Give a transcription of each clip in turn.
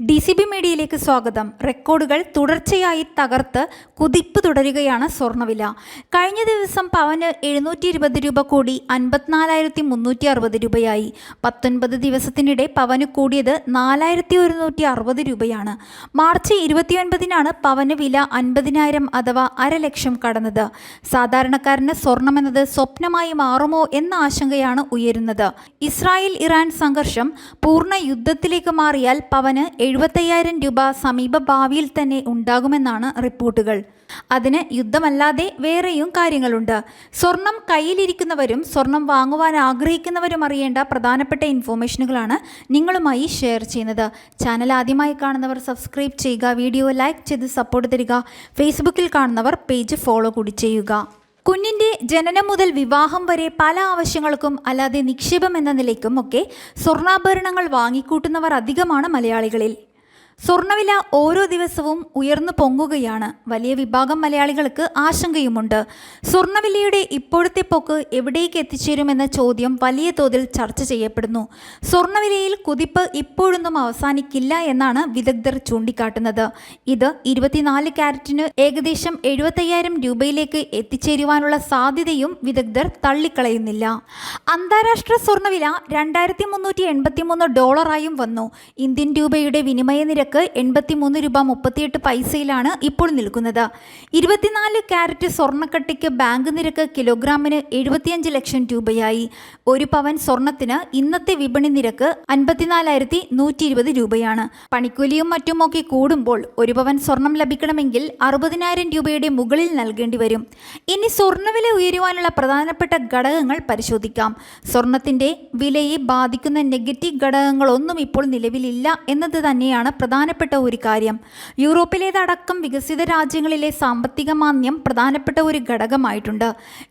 D C B മീഡിയയിലേക്ക് സ്വാഗതം. റെക്കോർഡുകൾ തുടർച്ചയായി തകർത്ത് കുതിപ്പ് തുടരുകയാണ് സ്വർണവില കഴിഞ്ഞ ദിവസം പവന് എഴുന്നൂറ്റി ഇരുപത് രൂപ കൂടി അൻപത്തിനാലായിരത്തി മുന്നൂറ്റി അറുപത് രൂപയായി. പത്തൊൻപത് ദിവസത്തിനിടെ പവന് കൂടിയത് നാലായിരത്തി ഒരുന്നൂറ്റി അറുപത് രൂപയാണ്. മാർച്ച് ഇരുപത്തിയൊൻപതിനാണ് പവന് വില അൻപതിനായിരം അഥവാ അരലക്ഷം കടന്നത്. സാധാരണക്കാരന് സ്വർണമെന്നത് സ്വപ്നമായി മാറുമോ എന്ന ആശങ്കയാണ് ഉയരുന്നത്. ഇസ്രായേൽ ഇറാൻ സംഘർഷം പൂർണ യുദ്ധത്തിലേക്ക് മാറിയാൽ പവന് എഴുപത്തയ്യായിരം രൂപ സമീപ ഭാവിയിൽ തന്നെ ഉണ്ടാകുമെന്നാണ് റിപ്പോർട്ടുകൾ. അതിന് യുദ്ധമല്ലാതെ വേറെയും കാര്യങ്ങളുണ്ട്. സ്വർണം കയ്യിലിരിക്കുന്നവരും സ്വർണം വാങ്ങുവാൻ ആഗ്രഹിക്കുന്നവരും അറിയേണ്ട പ്രധാനപ്പെട്ട ഇൻഫോർമേഷനുകളാണ് നിങ്ങളുമായി ഷെയർ ചെയ്യുന്നത്. ചാനൽ ആദ്യമായി കാണുന്നവർ സബ്സ്ക്രൈബ് ചെയ്യുക വീഡിയോ ലൈക്ക് ചെയ്ത് സപ്പോർട്ട് തരിക. ഫേസ്ബുക്കിൽ കാണുന്നവർ പേജ് ഫോളോ കൂടി ചെയ്യുക. കുഞ്ഞിന്റെ ജനനം മുതൽ വിവാഹം വരെ പല ആവശ്യങ്ങൾക്കും അല്ലാതെ നിക്ഷേപം എന്ന നിലയ്ക്കും ഒക്കെ സ്വർണാഭരണങ്ങൾ വാങ്ങിക്കൂട്ടുന്നവർ അധികമാണ് മലയാളികളിൽ. സ്വർണവില ഓരോ ദിവസവും ഉയർന്നു പൊങ്ങുകയാണ്. വലിയ വിഭാഗം മലയാളികൾക്ക് ആശങ്കയുമുണ്ട്. സ്വർണവിലയുടെ ഇപ്പോഴത്തെ പോക്ക് എവിടേക്ക് എത്തിച്ചേരുമെന്ന ചോദ്യം വലിയ തോതിൽ ചർച്ച ചെയ്യപ്പെടുന്നു. സ്വർണവിലയിൽ കുതിപ്പ് ഇപ്പോഴൊന്നും അവസാനിക്കില്ല എന്നാണ് വിദഗ്ധർ ചൂണ്ടിക്കാട്ടുന്നത്. ഇത് ഇരുപത്തിനാല് ക്യാരറ്റിന് ഏകദേശം എഴുപത്തയ്യായിരം രൂപയിലേക്ക് എത്തിച്ചേരുവാനുള്ള സാധ്യതയും വിദഗ്ധർ തള്ളിക്കളയുന്നില്ല. അന്താരാഷ്ട്ര സ്വർണവില രണ്ടായിരത്തി മുന്നൂറ്റി എൺപത്തിമൂന്ന് ഡോളറായും വന്നു. ഇന്ത്യൻ രൂപയുടെ വിനിമയ നിരക്ക് എൺപത്തിമൂന്ന് രൂപ മുപ്പത്തിയെട്ട് പൈസയിലാണ് ഇപ്പോൾ നിൽക്കുന്നത്. ഇരുപത്തിനാല് ക്യാരറ്റ് സ്വർണക്കട്ടിക്ക് ബാങ്ക് നിരക്ക് കിലോഗ്രാമിന് എഴുപത്തിയഞ്ച് ലക്ഷം രൂപയായി. ഒരു പവൻ സ്വർണത്തിന് ഇന്നത്തെ വിപണി നിരക്ക് അൻപത്തിനാലായിരത്തി നൂറ്റി ഇരുപത് രൂപയാണ്. പണിക്കൂലിയും മറ്റുമൊക്കെ കൂടുമ്പോൾ ഒരു പവൻ സ്വർണം ലഭിക്കണമെങ്കിൽ അറുപതിനായിരം രൂപയുടെ മുകളിൽ നൽകേണ്ടി വരും. ഇനി സ്വർണവില ഉയരുവാനുള്ള പ്രധാനപ്പെട്ട ഘടകങ്ങൾ പരിശോധിക്കാം. സ്വർണത്തിന്റെ വിലയെ ബാധിക്കുന്ന നെഗറ്റീവ് ഘടകങ്ങളൊന്നും ഇപ്പോൾ നിലവിലില്ല എന്നത് തന്നെയാണ് പ്രധാനപ്പെട്ട ഒരു കാര്യം. യൂറോപ്പിലേതടക്കം വികസിത രാജ്യങ്ങളിലെ സാമ്പത്തിക മാന്ദ്യം പ്രധാനപ്പെട്ട ഒരു ഘടകമായിട്ടുണ്ട്.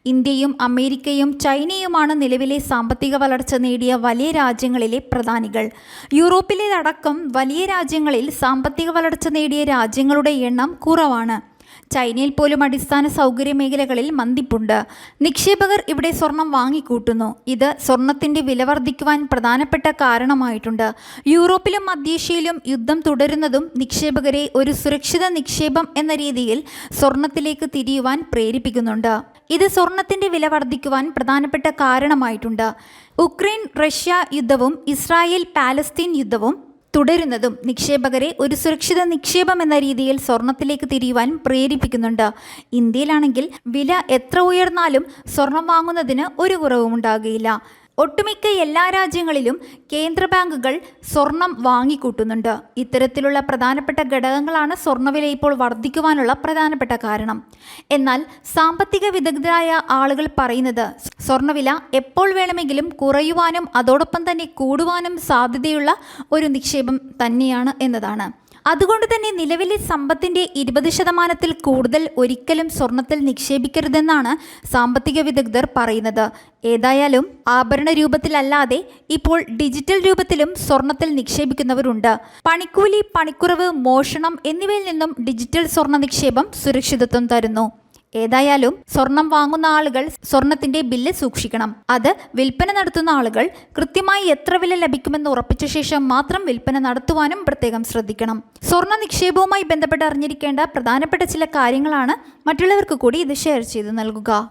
ഇന്ത്യയും അമേരിക്കയും ചൈനയുമാണ് നിലവിലെ സാമ്പത്തിക വളർച്ച നേടിയ വലിയ രാജ്യങ്ങളിലെ പ്രധാനികൾ. യൂറോപ്പിലേതടക്കം വലിയ രാജ്യങ്ങളിൽ സാമ്പത്തിക വളർച്ച നേടിയ രാജ്യങ്ങളുടെ എണ്ണം കുറവാണ്. ചൈനയിൽ പോലും അടിസ്ഥാന സൗകര്യ മേഖലകളിൽ മന്ദിപ്പുണ്ട് നിക്ഷേപകർ ഇവിടെ സ്വർണം വാങ്ങിക്കൂട്ടുന്നു. ഇത് സ്വർണത്തിന്റെ വില വർദ്ധിക്കുവാൻ പ്രധാനപ്പെട്ട കാരണമായിട്ടുണ്ട്. യൂറോപ്പിലും മധ്യേഷ്യയിലും യുദ്ധം തുടരുന്നതും നിക്ഷേപകരെ ഒരു സുരക്ഷിത നിക്ഷേപം എന്ന രീതിയിൽ സ്വർണത്തിലേക്ക് തിരിയുവാൻ പ്രേരിപ്പിക്കുന്നുണ്ട്. ഇത് സ്വർണത്തിന്റെ വില വർദ്ധിക്കുവാൻ പ്രധാനപ്പെട്ട കാരണമായിട്ടുണ്ട്. ഉക്രൈൻ റഷ്യ യുദ്ധവും ഇസ്രായേൽ പാലസ്തീൻ യുദ്ധവും തുടരുന്നതും നിക്ഷേപകരെ ഒരു സുരക്ഷിത നിക്ഷേപം എന്ന രീതിയിൽ സ്വർണത്തിലേക്ക് തിരിയുവാൻ പ്രേരിപ്പിക്കുന്നുണ്ട്. ഇന്ത്യയിലാണെങ്കിൽ വില എത്ര ഉയർന്നാലും സ്വർണം വാങ്ങുന്നതിന് ഒരു കുറവും ഉണ്ടാകുകയില്ല ഒട്ടുമിക്ക എല്ലാ രാജ്യങ്ങളിലും കേന്ദ്ര ബാങ്കുകൾ സ്വർണം വാങ്ങിക്കൂട്ടുന്നുണ്ട്. ഇത്തരത്തിലുള്ള പ്രധാനപ്പെട്ട ഘടകങ്ങളാണ് സ്വർണവില ഇപ്പോൾ വർദ്ധിക്കുവാനുള്ള പ്രധാനപ്പെട്ട കാരണം. എന്നാൽ സാമ്പത്തിക വിദഗ്ധരായ ആളുകൾ പറയുന്നത് സ്വർണവില എപ്പോൾ വേണമെങ്കിലും കുറയുവാനും അതോടൊപ്പം തന്നെ കൂടുവാനും സാധ്യതയുള്ള ഒരു നിക്ഷേപം തന്നെയാണ് എന്നതാണ്. അതുകൊണ്ട് തന്നെ നിലവിലെ സമ്പത്തിന്റെ ഇരുപത് ശതമാനത്തിൽ കൂടുതൽ ഒരിക്കലും സ്വർണത്തിൽ നിക്ഷേപിക്കരുതെന്നാണ് സാമ്പത്തിക വിദഗ്ധർ പറയുന്നത്. ഏതായാലും ആഭരണ രൂപത്തിലല്ലാതെ ഇപ്പോൾ ഡിജിറ്റൽ രൂപത്തിലും സ്വർണത്തിൽ നിക്ഷേപിക്കുന്നവരുണ്ട്. പണിക്കൂലി പണിക്കുറവ് മോഷണം എന്നിവയിൽ നിന്നും ഡിജിറ്റൽ സ്വർണ നിക്ഷേപം സുരക്ഷിതത്വം തരുന്നു. ഏതായാലും സ്വർണം വാങ്ങുന്ന ആളുകൾ സ്വർണത്തിന്റെ ബില്ല് സൂക്ഷിക്കണം. അത് വിൽപ്പന നടത്തുന്ന ആളുകൾ കൃത്യമായി എത്ര വില ലഭിക്കുമെന്ന് ഉറപ്പിച്ച ശേഷം മാത്രം വിൽപ്പന നടത്തുവാനും പ്രത്യേകം ശ്രദ്ധിക്കണം. സ്വർണ നിക്ഷേപവുമായി ബന്ധപ്പെട്ട് അറിഞ്ഞിരിക്കേണ്ട പ്രധാനപ്പെട്ട ചില കാര്യങ്ങളാണ് മറ്റുള്ളവർക്ക് കൂടി ഇത് ഷെയർ ചെയ്ത് നൽകുക.